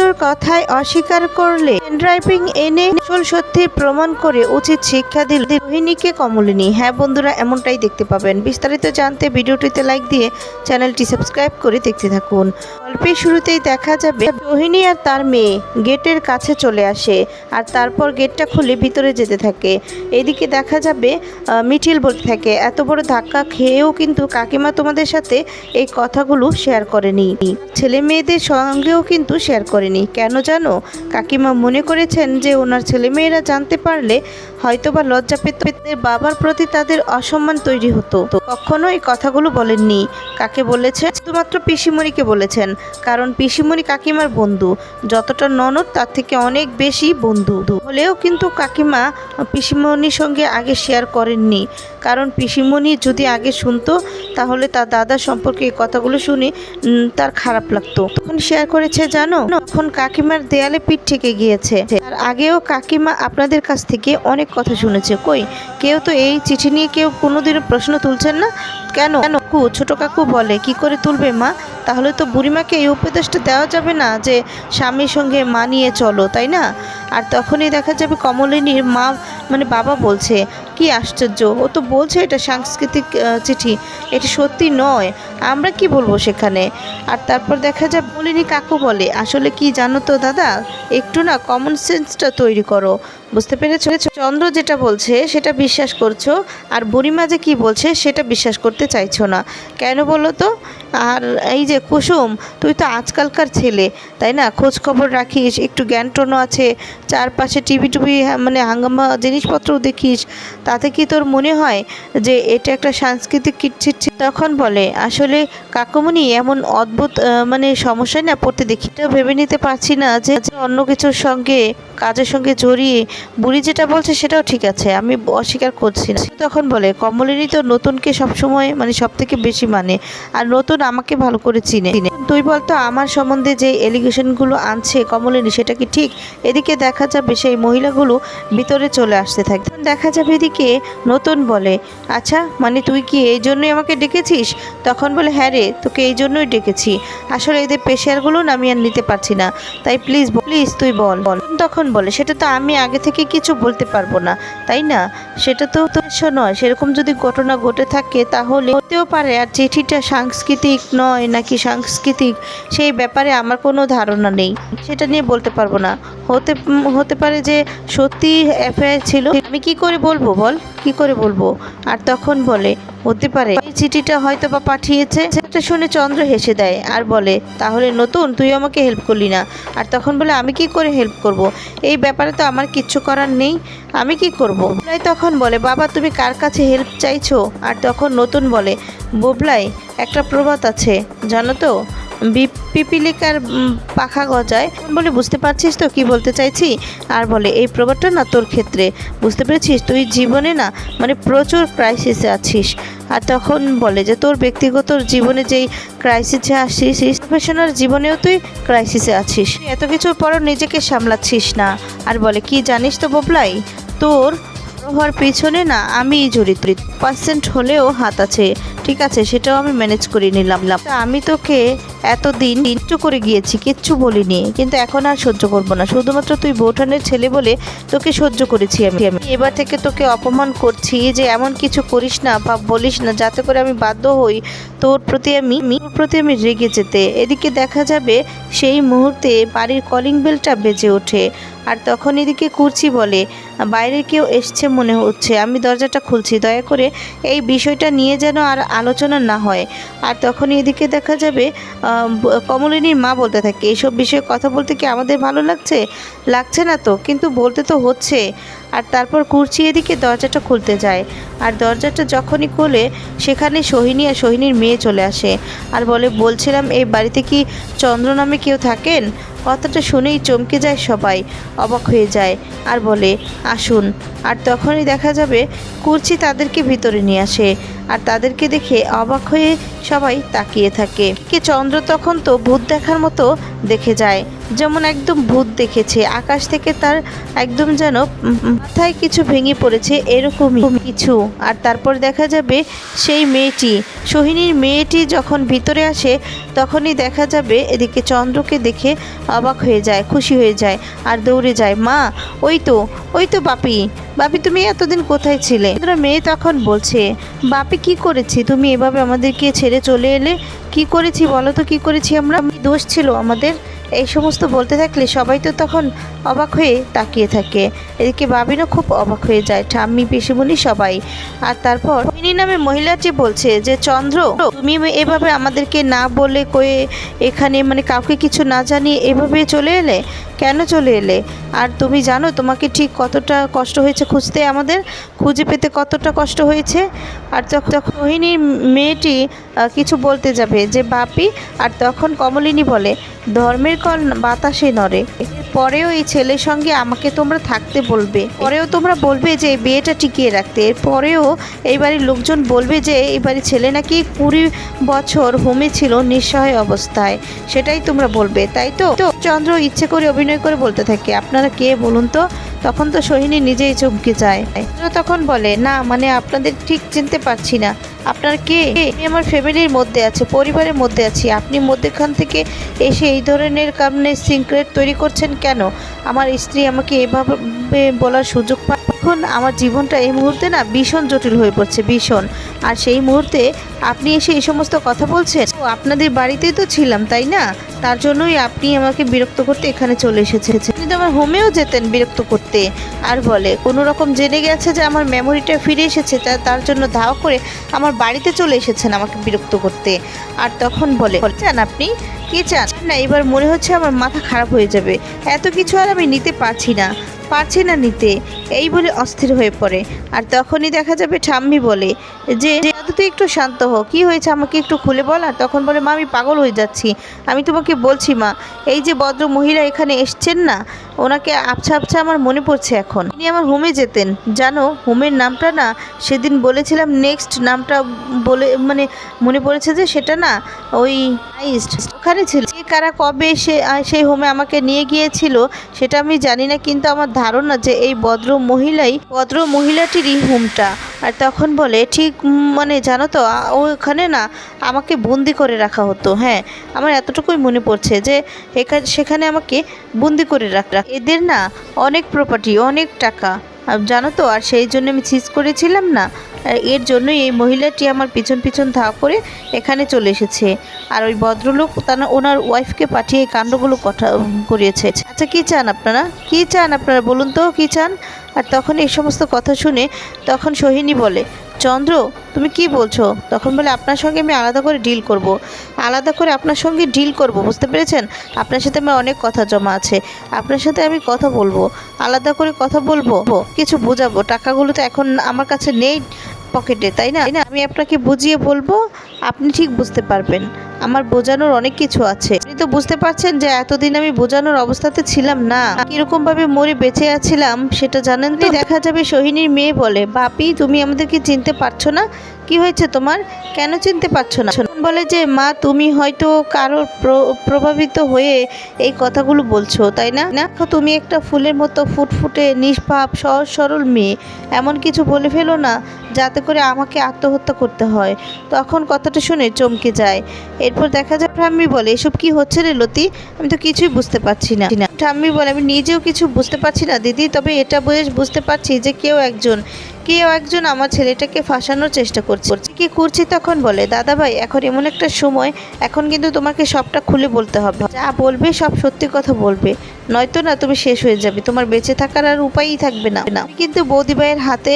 চন্দ্রর কথায় অস্বীকার করলে ড্রাইভিং এনে আসল সত্যি প্রমাণ করে উচিত শিক্ষা দিল রোহিণীকে কমলিনী। হ্যাঁ বন্ধুরা, এমনটাই দেখতে পাবেন। বিস্তারিত জানতে ভিডিওটিতে লাইক দিয়ে চ্যানেলটি সাবস্ক্রাইব করে দেখতে থাকুন। গল্পের শুরুতেই দেখা যাবে রোহিণী আর তার মেয়ে গেটের কাছে চলে আসে আর তারপর গেটটা খুলে ভিতরে যেতে থাকে। এদিকে দেখা যাবে মিঠিল বলতে থাকে, এত বড় ধাক্কা খেয়েও কিন্তু কাকিমা তোমাদের সাথে এই কথাগুলো শেয়ার করেনি। ছেলে মেয়েদের সঙ্গেও কিন্তু শেয়ার করেনি। কেন জানো? কাকিমা মনে করেছেন যে ওনার ছেলেমেয়েরা জানতে পারলে হয়তোবা লজ্জা পেতে বাবার প্রতি তাদের অসম্মান তৈরি হতো। কখনো এই কথাগুলো বলেননি। কাকে বলেছে? শুধুমাত্র পিসিমণিকে বলেছেন। কারণ পিসিমণি কাকিমার বন্ধু। যতটা ননদ, তার থেকে অনেক বেশি বন্ধু। হলেও কিন্তু কাকিমা পিসিমণির সঙ্গে আগে শেয়ার করেননি। কারণ পিসিমণি যদি আগে শুনতো, তাহলে তার দাদা সম্পর্কে এই কথাগুলো শুনে তার খারাপ লাগতো। তখন শেয়ার করেছে, জানো, তখন কাকিমার দেয়ালে পিঠ ঠেকে গিয়েছে। আর আগেও কাকিমা আপনাদের কাছ থেকে অনেক কথা শুনেছে। কই, কেউ তো এই চিঠি নিয়ে কেউ কোনোদিনও প্রশ্ন তুলছেন না? কেন? কেন? কাকু, ছোট কাকু বলে, কি করে তুলবে মা? তাহলে তো বুড়িমাকে এই উপদেশটা দেওয়া যাবে না যে স্বামীর সঙ্গে মানিয়ে চলো, তাই না? আর তখনই দেখা যাবে কমলিনীর মা মানে বাবা বলছে কি আশ্চর্য? ও তো বলছে এটা সাংস্কৃতিক চিঠি। এটা সত্যি নয়। আমরা কি বলব সেখানে? আর তারপর দেখা যায় বলিনি কাকু বলে। আসলে কি জানো তো দাদা? একটু না কমন সেন্সটা তৈরি করো। বুঝতে পেরেছ? চন্দ্র যেটা বলছে, সেটা বিশ্বাস করছ। আর বুড়িমা যে কি বলছে, সেটা বিশ্বাস করতে চাইছো না। কেন বলো তো? আর এই যে কুসুম, তুই তো আজকালকার ছেলে। তাই না? খোঁজ খবর রাখিস, একটু জ্ঞান টনও আছে। চারপাশে টিভি টুভি মানে হাঙ্গামা জিনিসপত্রও দেখিস। তাতে কি তোর মনে হয় যে এটা একটা সাংস্কৃতিক চিঠি তখন বলে, আসলে কাকুমনি এমন অদ্ভুত মানে সমস্যায় না পড়তে দেখি। এটাও ভেবে নিতে পারছি না যে অন্য কিছুর সঙ্গে, কাজের সঙ্গে জড়িয়ে বুড়ি যেটা বলছে সেটাও ঠিক আছে, আমি অস্বীকার করছি না। তখন বলে, কমলিনী তো নতুনকে সবসময় মানে সব থেকে বেশি মানে আর নতুন আমাকে ভালো করে চিনে। তুই বলতো আমার সম্বন্ধে যে এলিগেশনগুলো আনছে কমলিনী, সেটা কি ঠিক? এদিকে দেখা যাবে সেই মহিলাগুলো ভিতরে চলে আসতে থাকে দেখা যাবে এদিকে নতুন বলে। আচ্ছা মানে তুই কি এই জন্যই আমাকে ডেকেছিস? তখন বলে হ্যাঁ রে, তোকে এই জন্যই ডেকেছি। আসলে এদের পেশিয়ারগুলো না আমি আর নিতে পারছি না। তাই প্লিজ প্লিজ তুই বল। বল তখন বলে, সেটা তো আমি আগে থেকে কিছু বলতে পারব না, তাই না? সেটা তো তো নয়। সেরকম যদি ঘটনা ঘটে থাকে তাহলে হতেও পারে। আর চিঠিটা সাংস্কৃতিক নয় নাকি সাংস্কৃতিক, সেই ব্যাপারে আমার কোনো ধারণা নেই। সেটা নিয়ে বলতে পারব না। হতে হতে পারে যে সত্যি অ্যাফেয়ার ছিল, আমি কি করে বলব? বল, কি করে বলব? আর তখন বলে, হতে পারে। এই চিঠিটা হয়তো বা পাঠিয়েছে। সেটা শুনে চন্দ্র হেসে দেয় আর বলে, তাহলে নতুন, তুই আমাকে হেল্প করলি না। আর তখন বলে, আমি কি করে হেল্প করব? এই ব্যাপারে তো আমার কিচ্ছু করার নেই। আমি কি করব? ববলাই তখন বলে, বাবা, তুমি কার কাছে হেল্প চাইছো? আর তখন নতুন বলে, বোবলাই, একটা প্রবাদ আছে, জানো তো? পিপিলিকার পাখা গজায়। বলে, বুঝতে পারছিস তো কি বলতে চাইছি? আর বলে, এই প্রবাদটা না তোর ক্ষেত্রে। বুঝতে পেরেছিস? তুই জীবনে না মানে প্রচুর ক্রাইসিসে আছিস। আর তখন বলে যে, তোর ব্যক্তিগত জীবনে যেই ক্রাইসিসে আসিস প্রফেশনাল জীবনেও তুই ক্রাইসিসে আছিস। এত কিছুর পরও নিজেকে সামলাচ্ছিস না। আর বলে, কি জানিস তো ববলাই, তোর হওয়ার পিছনে না আমি জড়িত। পার্সেন্ট হলেও হাত আছে। ঠিক আছে, সেটাও আমি ম্যানেজ করে নিলাম আমি তোকে এতদিন একটু করে গিয়েছি, কিচ্ছু বলিনি। কিন্তু এখন আর সহ্য করব না। শুধুমাত্র তুই বৌঠানের ছেলে বলে তোকে সহ্য করেছি আমি। আমি এবার থেকে তোকে অপমান করছি যে এমন কিছু করিস না বা বলিস না, যাতে করে আমি বাধ্য হই তোর প্রতি আমি, তোর প্রতি আমি রেগে যেতে। এদিকে দেখা যাবে সেই মুহূর্তে বাড়ির কলিং বেলটা বেজে ওঠে। আর তখন এদিকে কুর্চি বলে বাইরে কেউ এসছে মনে হচ্ছে। আমি দরজাটা খুলছি, দয়া করে এই বিষয়টা নিয়ে যেন আর আলোচনা না হয়। আর তখন এদিকে দেখা যাবে কমলিনীর মা বলতে থাকে, এইসব বিষয়ে কথা বলতে কি আমাদের ভালো লাগছে? লাগছে না তো, কিন্তু বলতে তো হচ্ছে। আর তারপর কুর্চি এদিকে দরজাটা খুলতে যায়। আর দরজাটা যখনই খোলে, সেখানে সোহিনী আর সোহিনীর মেয়ে চলে আসে। আর বলে, বলছিলাম, এই বাড়িতে কি চন্দ্র নামে কেউ থাকেন? কথাটা শুনেই চমকে যায় সবাই, অবাক হয়ে যায়। আর বলে, আসুন। আর তখনই দেখা যাবে কুর্চি তাদেরকে ভিতরে নিয়ে আসে। আর তাদেরকে দেখে অবাক হয়ে সবাই তাকিয়ে থাকে। কে চন্দ্র তখন তো ভূত দেখার মতো দেখে যায়। যেমন একদম ভূত দেখেছে, আকাশ থেকে তার একদম যেন মাথায় কিছু ভেঙে পড়েছে এরকমই কিছু। আর তারপর দেখা যাবে সেই মেয়েটি, সোহিনীর মেয়েটি যখন ভিতরে আসে তখনই দেখা যাবে এদিকে চন্দ্রকে দেখে অবাক হয়ে যায়, খুশি হয়ে যায় আর দৌড়ে যায়, মা, ওই তো ওই তো বাপি বাপি তুমি এতদিন কোথায় ছিলে? মেয়ে তখন বলছে, বাপি কি করেছি? তুমি এভাবে আমাদেরকে ছেড়ে চলে এলে কি করেছি বলো তো, কি করেছি আমরা? দোষ ছিল আমাদের? এই সমস্ত বলতে থাকলে সবাই তো তখন অবাক হয়ে তাকিয়ে থাকে। এদিকে বাবিনও খুব অবাক হয়ে যায়, ঠাম্মি, পিসিমণি সবাই। আর তারপর মিনি নামে মহিলাটি বলছে যে, চন্দ্র, তুমি এভাবে আমাদেরকে না বলে কয়ে এখানে মানে কাউকে কিছু না জানিয়ে এভাবে চলে এলে? কেন চলে এলে? আর তুমি জানো তোমাকে ঠিক কতটা কষ্ট হয়েছে খুঁজতে আমাদের? খুঁজে পেতে কতটা কষ্ট হয়েছে? আর তখন রোহিণীর মেয়েটি কিছু বলতে যাবে যে, বাপি, আর তখন কমলিনী বলে, ধর্মের কল বাতাসে নড়ে। পরেও এই ছেলের সঙ্গে আমাকে তোমরা থাকতে বলবে। পরেও তোমরা বলবে যে, এই বিয়েটা টিকিয়ে রাখতে। এরপরেও এই বাড়ির লোকজন বলবে যে, এই বাড়ির ছেলে নাকি কুড়ি বছর হোমে ছিল নিঃসহায় অবস্থায়। সেটাই তোমরা বলবে, তাই তো? তো চন্দ্র ইচ্ছে করে অভিনয় করে বলতে থাকে, আপনারা কে বলুন তো? তখন তো সোহিনী নিজেই চমকে যায়। তখন বলে, না মানে আপনাদের ঠিক চিনতে পারছি না। আপনার কে? আমি আমার ফ্যামিলির মধ্যে আছে, পরিবারের মধ্যে আছি। আপনি মধ্যেখান থেকে এসে এই ধরনের কারণে সিক্রেট তৈরি করছেন কেন? আমার স্ত্রী আমাকে এভাবে বলার সুযোগ পায় এখন আমার জীবনটা এই মুহূর্তে না ভীষণ জটিল হয়ে পড়ছে, ভীষণ। আর সেই মুহূর্তে আপনি এসে এই সমস্ত কথা বলছেন ও আপনাদের বাড়িতেই তো ছিলাম, তাই না? তার জন্যই আপনি আমাকে বিরক্ত করতে এখানে চলে এসেছে কিন্তু আমার হোমেও যেতেন বিরক্ত করতে, আর বলে, কোনো রকম জেনে গেছে যে আমার মেমোরিটা ফিরে এসেছে, তা- তার জন্য ধাওয়া করে আমার বাড়িতে চলে এসেছেন আমাকে বিরক্ত করতে। আর তখন বলে চান আপনি কি চান না, এবার মনে হচ্ছে আমার মাথা খারাপ হয়ে যাবে। এত কিছু আর আমি নিতে পারছি না পারছি না নিতে। এই বলে অস্থির হয়ে পড়ে। আর তখনই দেখা যাবে ঠাম্মি বলে যে, দাদু তুই একটু শান্ত হো। কি হয়েছে আমাকে একটু খুলে বল তখন বলে, মা, আমি পাগল হয়ে যাচ্ছি। আমি তোমাকে বলছি, মা, এই যে ভদ্র মহিলা এখানে এসছেন না, ওনাকে আবছা আবছা আমার মনে পড়ছে এখন। উনি আমার হোমে যেতেন। জানো হোমের নামটা না, সেদিন বলেছিলাম নেক্সট নামটা বলে মানে মনে পড়েছে যে সেটা না, ওই ওখানে ছিল। যে কারা কবে সে সেই হোমে আমাকে নিয়ে গিয়েছিল, সেটা আমি জানি না, কিন্তু আমার ধারণা যে এই ভদ্র মহিলাই, ভদ্র মহিলাটিরই হোমটা। আর তখন বলে, ঠিক মানে জানো তো ওখানে না আমাকে বন্দি করে রাখা হতো হ্যাঁ। আমার এতটুকুই মনে পড়ছে যে এখানে সেখানে আমাকে বন্দি করে রাখ এদের না অনেক প্রপার্টি অনেক টাকা। জানো তো, আর সেই জন্য আমি চিজ করেছিলাম না। এর জন্যই এই মহিলাটি আমার পিছন পিছন ধাওয়া করে এখানে চলে এসেছে। আর ওই ভদ্রলোক তারা ওনার ওয়াইফকে পাঠিয়ে কাণ্ডগুলো কথা করিয়েছে। আচ্ছা কী চান আপনারা? কী চান আপনারা বলুন তো, কী চান? আর তখন এই সমস্ত কথা শুনে তখন সোহিনী বলে চন্দ্র, তুমি কি বলছো? তখন বলে, আপনার সঙ্গে আমি আলাদা করে ডিল করব। আলাদা করে আপনার সঙ্গে ডিল করব, বুঝতে পেরেছেন? আপনার সাথে আমার অনেক কথা জমা আছে। আপনার সাথে আমি কথা বলব। আলাদা করে কথা বলব? কিছু বোঝাবো? টাকাগুলো তো এখন আমার কাছে নেই পকেটে, তাই না? আমি আপনাকে বুঝিয়ে বলব, আপনি ঠিক বুঝতে পারবেন। আমার বোঝানোর অনেক কিছু আছে। তো বুঝতে পারছেন যে এতদিন আমি বোঝানোর অবস্থাতে ছিলাম না। কীরকম ভাবে মরে বেঁচে আছিলাম, সেটা জানেন তো? দেখা যাবে সোহিনীর মেয়ে বলে, বাপি, তুমি আমাদেরকে চিনতে পারছ না? কি হয়েছে তোমার? কেন চিনতে পারছ না? বলে যে, মা, তুমি হয়তো কারোর প্র- প্রভাবিত হয়ে এই কথাগুলো বলছো, তাই না? না তুমি একটা ফুলের মতো ফুটফুটে, নিষ্পাপ, সহজ সরল মেয়ে, এমন কিছু বলে ফেলো না, যাতে করে আমাকে আত্মহত্যা করতে হয়। তখন কথাটা শুনে চমকে যায়। এরপর দেখা যায় ঠাম্মি বলে, এসব কি হচ্ছে? রে লতি, আমি তো কিছুই বুঝতে পারছি না। ঠাম্মি বলে, আমি নিজেও কিছু বুঝতে পারছি না, দিদি, তবে এটা বেশ বুঝতে পারছি যে কেউ একজন কেউ একজন আমার ছেলেটাকে ফাঁসানোর চেষ্টা করছে। কি করছি তখন বলে দাদা ভাই এখন এমন একটা সময় এখন কিন্তু তোমাকে সবটা খুলে বলতে হবে। যা বলবে সব সত্যি কথা বলবে। নয়তো না তুমি শেষ হয়ে যাবে। তোমার বেঁচে থাকার আর উপায়ই থাকবে না। কিন্তু বৌদি ভাইয়ের হাতে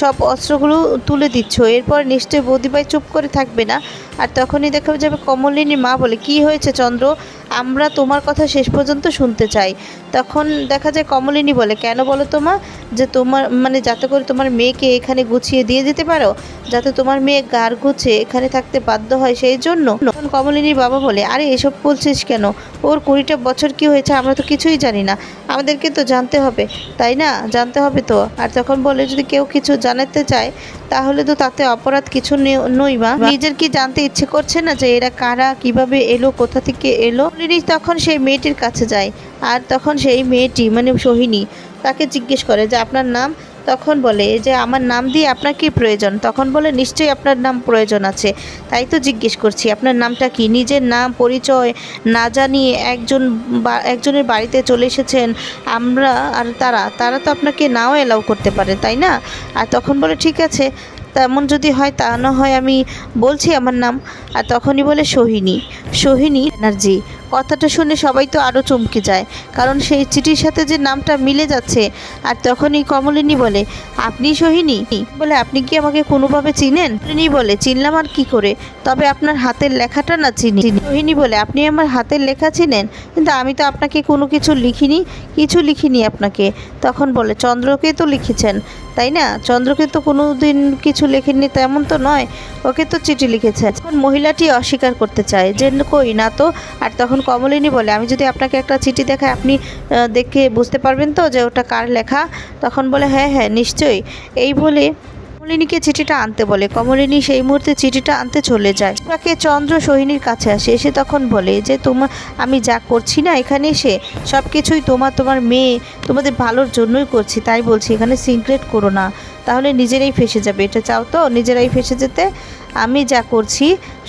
সব অস্ত্রগুলো তুলে দিচ্ছ। এরপর নিশ্চয়ই বৌদি ভাই চুপ করে থাকবে না। আর তখনই দেখা যাবে কমলিনীর মা বলে কি হয়েছে চন্দ্র? আমরা তোমার কথা শেষ পর্যন্ত শুনতে চাই। তখন দেখা যায় কমলিনী বলে, কেন বলো তো মা? যে তোমার মানে যাতে করে তোমার মেয়েকে এখানে গুছিয়ে দিয়ে দিতে পারো, যাতে তোমার মেয়ে গার গুছে এখানে থাকতে বাধ্য হয় সেই জন্য। তখন কমলিনীর বাবা বলে, আরে, এসব বলছিস কেন? ওর কুড়িটা বছর কি হয়েছে আমরা তো কিছুই জানি না। আমাদেরকে তো জানতে হবে, তাই না? জানতে হবে তো। আর তখন বলে, যদি কেউ কিছু জানাতে চায় তাহলে তো তাতে অপরাধ কিছু নই বা। নিজের কি জানতে ইচ্ছে করছে না যে এরা কারা, কীভাবে এলো, কোথা থেকে এলো? নিরিশ তখন সেই মেয়েটির কাছে যায়, আর তখন সেই মেয়েটি মানে সোহিনী, তাকে জিজ্ঞেস করে যে, আপনার নাম? তখন বলে যে আমার নাম দিয়ে আপনার কি প্রয়োজন? তখন বলে, নিশ্চয়ই আপনার নাম প্রয়োজন আছে। তাই তো জিজ্ঞেস করছি, আপনার নামটা কি? নিজের নাম, পরিচয়, না জানিয়ে একজন একজনের বাড়িতে চলে এসেছেন আমরা আর তারা তারা তো আপনাকে নাও এলাও করতে পারে, তাই না? আর তখন বলে, ঠিক আছে। তেমন যদি হয় তা না হয় আমি বলছি আমার নাম। আর তখনই বলে, সোহিনী। সোহিনী? ব্যানার্জি। কথাটা শুনে সবাই তো আরও চমকে যায়। কারণ সেই চিঠির সাথে যে নামটা মিলে যাচ্ছে, আর তখনই কমলিনী বলে, আপনি সোহিনী? বলে, আপনি কি আমাকে কোনোভাবে চিনেন? কমলিনী বলে, চিনলাম আর কি করে? তবে আপনার হাতের লেখাটা না চিনি। সোহিনী বলে, আপনি আমার হাতের লেখা চিনেন? কিন্তু আমি তো আপনাকে কোনো কিছু লিখিনি কিছু লিখিনি আপনাকে। তখন বলে, চন্দ্রকে তো লিখেছেন, তাই না? চন্দ্রকে তো কোনো দিন কিছু লেখেননি তেমন তো নয়, ওকে তো চিঠি লিখেছে তখন মহিলাটি অস্বীকার করতে চায়, যে কই না তো? আর তখন কমলিনী বলে। আমি যদি আপনাকে একটা চিঠি দেখাই, আপনি দেখে বুঝতে পারবেন তো যে ওটা কার লেখা? তখন বলে হ্যাঁ হ্যাঁ নিশ্চয়ই। এই বলে কমলিনীকে চিঠিটা আনতে বলে। কমলিনী সেই মুহূর্তে চিঠিটা আনতে চলে যায়। তাকে চন্দ্র সোহিনীর কাছে আসে। এসে তখন বলে যে তোমার আমি যা করছি না এখানে এসে সব কিছুই তোমার তোমার মেয়ে, তোমাদের ভালোর জন্যই করছি। তাই বলছি, এখানে সিক্রেট করো না। তাহলে নিজেরাই ফেসে যাবে। এটা চাও তো? নিজেরাই ফেসে যেতে? আমি যা করছি,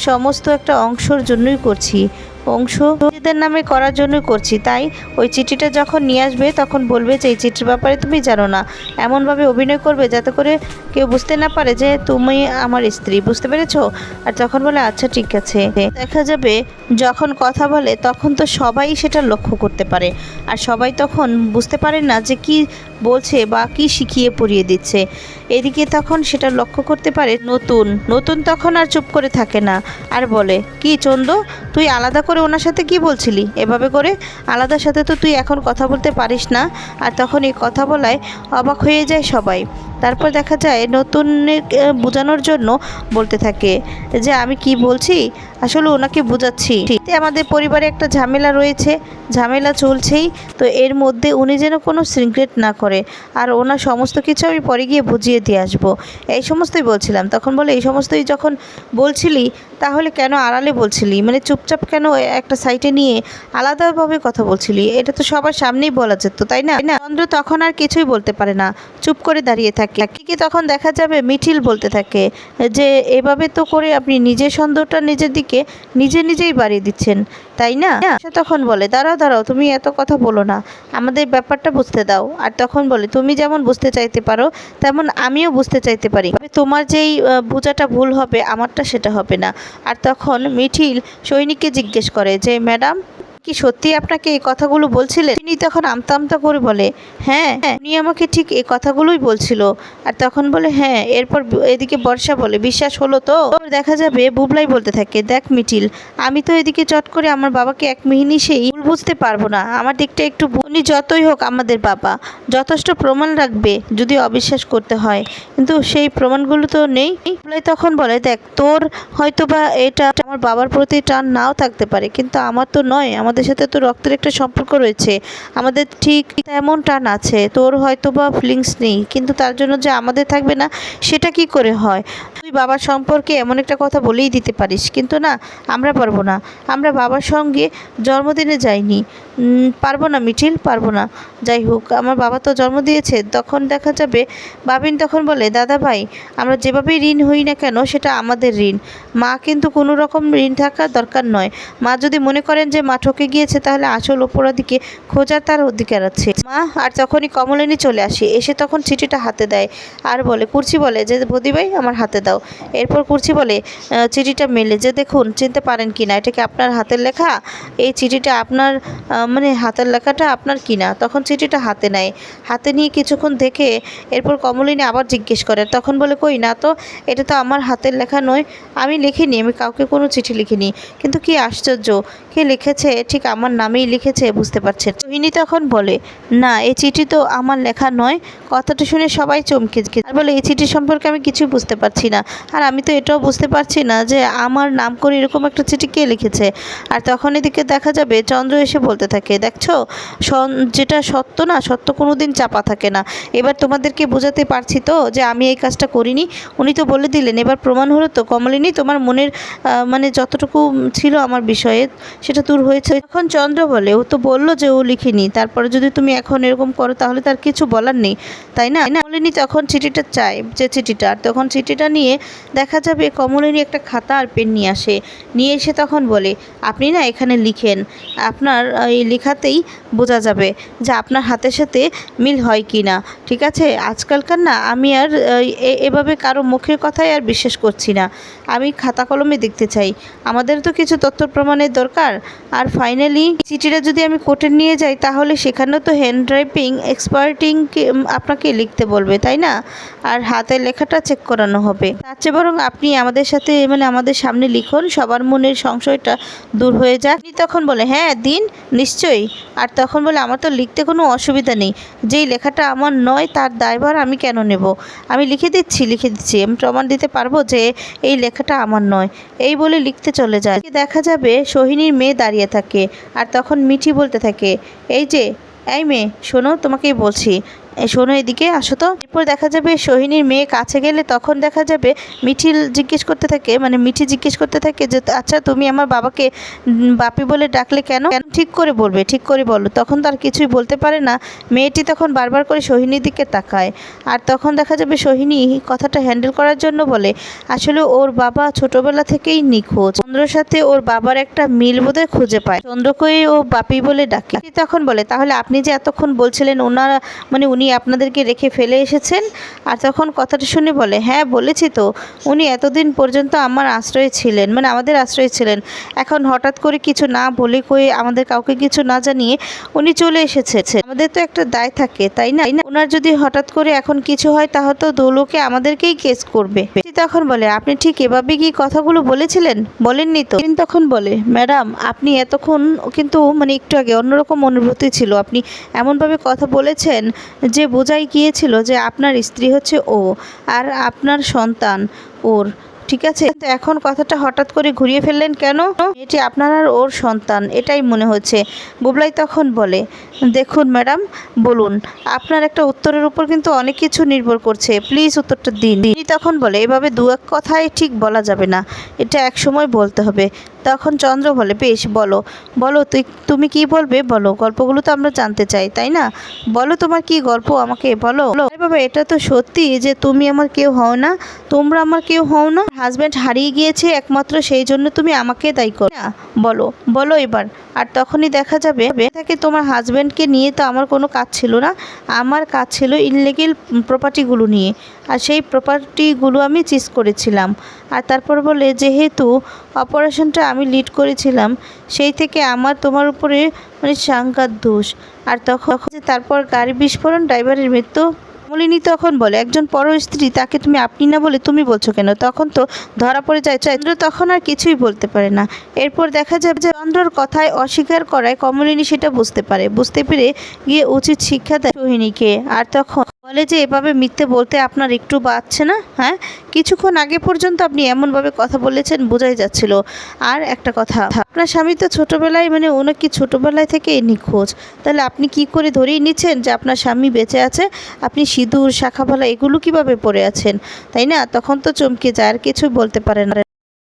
সমস্ত একটা অংশর জন্যই করছি। অংশ নিজেদের নামে করার জন্য করছি। তাই ওই চিঠিটা যখন নিয়ে আসবে, তখন বলবে যে, এই চিঠির ব্যাপারে তুমি জানো না। এমনভাবে অভিনয় করবে যাতে করে কেউ বুঝতে না পারে যে, তুমি আমার স্ত্রী। বুঝতে পেরেছ? আর তখন বলে আচ্ছা ঠিক আছে। দেখা যাবে যখন কথা বলে, তখন তো সবাই সেটা লক্ষ্য করতে পারে। আর সবাই তখন বুঝতে পারে না যে, কি বলছে বা কি শিখিয়ে পড়িয়ে দিচ্ছে। এদিকে তখন সেটা লক্ষ্য করতে পারে নতুন। নতুন তখন আর চুপ করে থাকে না। আর বলে, কি চন্দ তুই আলাদা করে ওনার সাথে কি বলছিলি? এভাবে করে আলাদার সাথে তো তুই এখন কথা বলতে পারিস না। আর তখন এই কথা বলায় অবাক হয়ে যায় সবাই। তারপর দেখা যায় নতুন বোঝানোর জন্য বলতে থাকে যে, আমি কি বলছি? আসলে ওনাকে বোঝাচ্ছি। আমাদের পরিবারে একটা ঝামেলা রয়েছে, ঝামেলা চলছেই। তো এর মধ্যে উনি যেন কোনো সিক্রেট না করে। আর ওনার সমস্ত কিছু আমি পরে গিয়ে বুঝিয়ে দিয়ে আসব। এই সমস্তই বলছিলাম। তখন বলে, এই সমস্তই যখন বলছিলি, তাহলে কেন আড়ালে বলছিলি? মানে চুপচাপ কেন একটা সাইটে নিয়ে আলাদাভাবে কথা বলছিলি? এটা তো সবার সামনেই বলা যেত তাই না? চন্দ্র তখন আর কিছুই বলতে পারে না। চুপ করে দাঁড়িয়ে থাকে। একদিকে তখন দেখা যাবে মিঠিল বলতে থাকে যে, এভাবে তো করে আপনি নিজের সন্দেহটা নিজের দিকে নিজে নিজেই বাড়িয়ে দিচ্ছেন, তাই না? সে তখন বলে, দাঁড়াও দাঁড়াও, তুমি এত কথা বলো না। আমাদের ব্যাপারটা বুঝতে দাও। আর তখন বলে, তুমি যেমন বুঝতে চাইতে পারো, তেমন আমিও বুঝতে চাইতে পারি। তোমার যেই বোঝাটা ভুল হবে, আমারটা সেটা হবে না। আর তখন মিঠিল সৈনিককে জিজ্ঞেস করে যে, ম্যাডাম কি সত্যি আপনাকে এই কথাগুলো বলছিলেন? তিনি তখন আমতা আমতা করে বলে হ্যাঁ উনি আমাকে ঠিক এই কথাগুলোই বলছিল। আর তখন বলে হ্যাঁ এরপর এদিকে বর্ষা বলে, বিশ্বাস হলো তো? দেখা যাবে, বুবলাই বলতে থাকে, দেখ মিটিল আমি তো এদিকে চট করে আমার বাবাকে এক মিনিষেই ভুল বুঝতে পারব না। আমার দিকটা একটু উনি যতই হোক আমাদের বাবা, যথেষ্ট প্রমাণ রাখবে যদি অবিশ্বাস করতে হয়। কিন্তু সেই প্রমাণগুলো তো নেই। বুবলাই তখন বলে, দেখ, তোর হয়তো বা এটা আমার বাবার প্রতি টান নাও থাকতে পারে, কিন্তু আমার তো নয় আমাদের সাথে তো রক্তের একটা সম্পর্ক রয়েছে। আমাদের ঠিক তেমন টান আছে। তোর হয়তো বা ফিলিংস নেই, কিন্তু তার জন্য যে আমাদের থাকবে না, সেটা কি করে হয়? তুই বাবার সম্পর্কে এমন একটা কথা বলেই দিতে পারিস, কিন্তু না, আমরা পারব না। আমরা বাবার সঙ্গে জন্মদিনে যাইনি। পারব না মিঠিল, পারব না। যাই হোক, আমার বাবা তো জন্ম দিয়েছে, তখন দেখা যাবে, বাবিন তখন বলে, দাদা ভাই, আমরা যেভাবেই ঋণ হই না কেন, সেটা আমাদের ঋণ। মা কিন্তু কোনো রকম ঋণ থাকার দরকার নয়। মা যদি মনে করেন যে মা ঠকে গিয়েছে, তাহলে আসল অপরাধীকে খোঁজার তার অধিকার আছে। মা, আর তখনই কমলিনী চলে আসে, এসে তখন চিঠিটা হাতে দেয় আর বলে, কুর্চি বলে যে, বদি ভাই, আমার হাতে দাও। এরপর কুর্চি বলে চিঠিটা মেলে। যে, দেখুন, চিনতে পারেন কি না, এটা কি আপনার হাতের লেখা? এই চিঠিটা আপনার মানে হাতের লেখাটা আপনার কি না? তখন চিঠিটা হাতে নেয়। হাতে নিয়ে কিছুক্ষণ দেখে, এরপর কমলিনী আবার জিজ্ঞেস করে, তখন বলে, কই না তো, এটা তো আমার হাতের লেখা নয়, আমি লিখিনি, আমি কাউকে কোনো চিঠি লিখিনি। কিন্তু কি আশ্চর্য, কে লিখেছে ঠিক আমার নামেই লিখেছে, বুঝতে পারছেন। রোহিণী তখন বলে, না, এই চিঠি তো আমার লেখা নয়। কথাটা শুনে সবাই চমকে। আর বলে, এই চিঠি সম্পর্কে আমি কিছুই বুঝতে পারছি না। আর আমি তো এটাও বুঝতে পারছি না যে, আমার নাম করে এরকম একটা চিঠি কে লিখেছে? আর তখন এদিকে দেখা যাবে, চন্দ্র এসে বলতে থাকে, দেখছ? যেটা সত্য না, সত্য কোনো দিন চাপা থাকে না। এবার তোমাদেরকে বোঝাতে পারছি তো যে, আমি এই কাজটা করিনি। উনি তো বলে দিলেন, এবার প্রমাণ হলো তো, কমলিনী, তোমার মনের মানে যতটুকু ছিল আমার বিষয়ে, সেটা দূর হয়েছে এখন চন্দ্র বলে, ও তো বলল যে ও লিখিনি। তারপরে যদি তুমি এখন এরকম করো, তাহলে তার কিছু বলার নেই। তাই না? কমলিনী তখন চিঠিটা চায়, যে চিঠিটা। আর তখন চিঠিটা নিয়ে দেখা যাবে কমলিনী একটা খাতা আর পেন নিয়ে আসে। নিয়ে এসে তখন বলে, আপনি না এখানে লিখেন। আপনার এই লেখাতেই বোঝা যাবে যে আপনার হাতের সাথে মিল হয় কি না। ঠিক আছে? আজকালকার না আমি আর এভাবে কারও মুখের কথাই আর বিশ্বাস করছি না। আমি খাতা কলমে দেখতে চাই। আমাদের তো কিছু তথ্য প্রমাণের দরকার। আর ফাইনালি চিঠিটা যদি আমি কোর্টে নিয়ে যাই, তাহলে সেখানেও তো হ্যান্ড রাইটিং এক্সপার্টিং আপনাকে লিখতে বলবে, তাই না? আর হাতের লেখাটা চেক করানো হবে। তার চেয়ে বরং আপনি আমাদের সাথে মানে আমাদের সামনে লিখুন, সবার মনের সংশয়টা দূর হয়ে যাক। তখন বলে হ্যাঁ দিন, নিশ্চয়ই। আর তখন বলে, আমার তো লিখতে কোনো অসুবিধা নেই। যেই লেখাটা আমার নয়, তার দায়ভার আমি কেন নেব? আমি লিখে দিচ্ছি লিখে দিচ্ছি। আমি প্রমাণ দিতে পারব যে এই লেখাটা আমার নয়। এই বলে লিখতে চলে যায়। দেখা যাবে, সোহিনীর মেয়ে দাঁড়িয়ে থাকে। আর তখন মিঠি বলতে থাকে এই যে এই মেয়ে শোনো তোমাকেই বলছি শোনো এদিকে আসো তো। এরপর দেখা যাবে সোহিনীর মেয়ে কাছে গেলে তখন দেখা যাবে মিঠি জিজ্ঞেস করতে থাকে মানে মিঠি জিজ্ঞেস করতে থাকে যে আচ্ছা তুমি আমার বাবাকে বাপি বলে ডাকলে কেন? কেন? ঠিক করে বলবে, ঠিক করে বলো। তখন তার কিছুই বলতে পারে না। মেয়েটি তখন বারবার করে সোহিনীর দিকে তাকায়। আর তখন দেখা যাবে সোহিনী কথাটা হ্যান্ডেল করার জন্য বলে, আসলে ওর বাবা ছোটবেলা থেকেই নিখোঁজ। চন্দ্রর সাথে ওর বাবার একটা মিল বোধহয় খুঁজে পায়। চন্দ্রকে ও বাপি বলে ডাকে। তখন বলে, তাহলে আপনি যে এতক্ষণ বলছিলেন, ওনারা মানে উনি আপনাদেরকে রেখে ফেলে এসেছেন। আর তখন কথাটা শুনে বলে হ্যাঁ বলেছি তো, উনি এতদিন পর্যন্ত আমার আশ্রয়ে ছিলেন মানে আমাদের আশ্রয়ে ছিলেন। এখন হঠাৎ করে কিছু না বলে কয়ে আমাদের কাউকে কিছু না জানিয়ে উনি চলে এসেছে আমাদের তো একটা দায় থাকে, তাই না? ওনার যদি হঠাৎ করে এখন কিছু হয়, তাহলে তো দৌলোকে আমাদেরকেই কেস করবে। তখন বলে, আপনি ঠিক এভাবে কি কথাগুলো বলেছিলেন? বলেননি তো। তখন বলে, ম্যাডাম, আপনি এতক্ষণ কিন্তু মানে একটু আগে অন্যরকম অনুভূতি ছিল। আপনি এমনভাবে কথা বলেছেন যে বোঝাই গিয়েছিল যে আপনার স্ত্রী হচ্ছে ও আর আপনার সন্তান ওর ঠিক আছে? কিন্তু এখন কথাটা হঠাৎ করে ঘুরিয়ে ফেললেন কেন? এটি আপনার আর ওর সন্তান, এটাই মনে হচ্ছে। বুবলাই তখন বলে, দেখুন ম্যাডাম, বলুন, আপনার একটা উত্তরের উপর কিন্তু অনেক কিছু নির্ভর করছে। প্লিজ উত্তরটা দিন। তিনি তখন বলে, এভাবে দু এক কথায় ঠিক বলা যাবে না। এটা এক সময় বলতে হবে। তখন চন্দ্র বলে, বেশ, বলো। বলো, তুই, তুমি কি বলবে? বলো। গল্পগুলো তো আমরা জানতে চাই, তাই না? বলো তোমার কি গল্প আমাকে, বলো। বাবা, এটা তো সত্যি যে তুমি আমার কেউ হও না, তোমরা আমার কেউ হও না। হাজব্যান্ড হারিয়ে গিয়েছে একমাত্র, সেই জন্য তুমি আমাকে দায়ী করো। না, বলো বলো এবার। আর তখনই দেখা যাবে থাকে তোমার হাজব্যান্ডকে নিয়ে তো আমার কোনো কাজ ছিল না। আমার কাজ ছিল ইনলিগেল প্রপার্টিগুলো নিয়ে। আর সেই প্রপার্টিগুলো আমি চিজ করেছিলাম। আর তারপর বলে, যেহেতু অপারেশনটা আমি লিড করেছিলাম, সেই থেকে আমার তোমার উপরে মানে সাংঘাত দোষ। আর তখন তারপর গাড়ি বিস্ফোরণ ড্রাইভারের মৃত্যু কমলিনী তখন বলে, একজন পর স্ত্রী, তাকে তুমি আপনি না বলে তুমি বলছো কেন? তখন তো ধরা পড়ে যায় চন্দ্র তখন আর কিছুই বলতে পারে না। এরপর দেখা যাবে যে চন্দ্রর কথায় অস্বীকার করায় কমলিনী সেটা বুঝতে পারে। বুঝতে পেরে গিয়ে উচিত শিক্ষা দেয় সোহিনীকে। আর তখন বলে যে এভাবে মিথ্যে বলতে আপনার একটু বাচ্ছে না? হ্যাঁ? কিছুক্ষণ আগে পর্যন্ত আপনি এমনভাবে কথা বলেছেন, বোঝাই যাচ্ছিল। আর একটা কথা, আপনার স্বামী তো ছোটোবেলায় মানে ওনাকে ছোটোবেলায় থেকে নিখোঁজ? তাহলে আপনি কি করে ধরেই নিচ্ছেন যে আপনার স্বামী বেঁচে আছে? আপনি সিঁদুর শাখাফলা এগুলো কীভাবে পরে আছেন? তাই না? তখন তো চমকে যায়, আর কিছুই বলতে পারে না।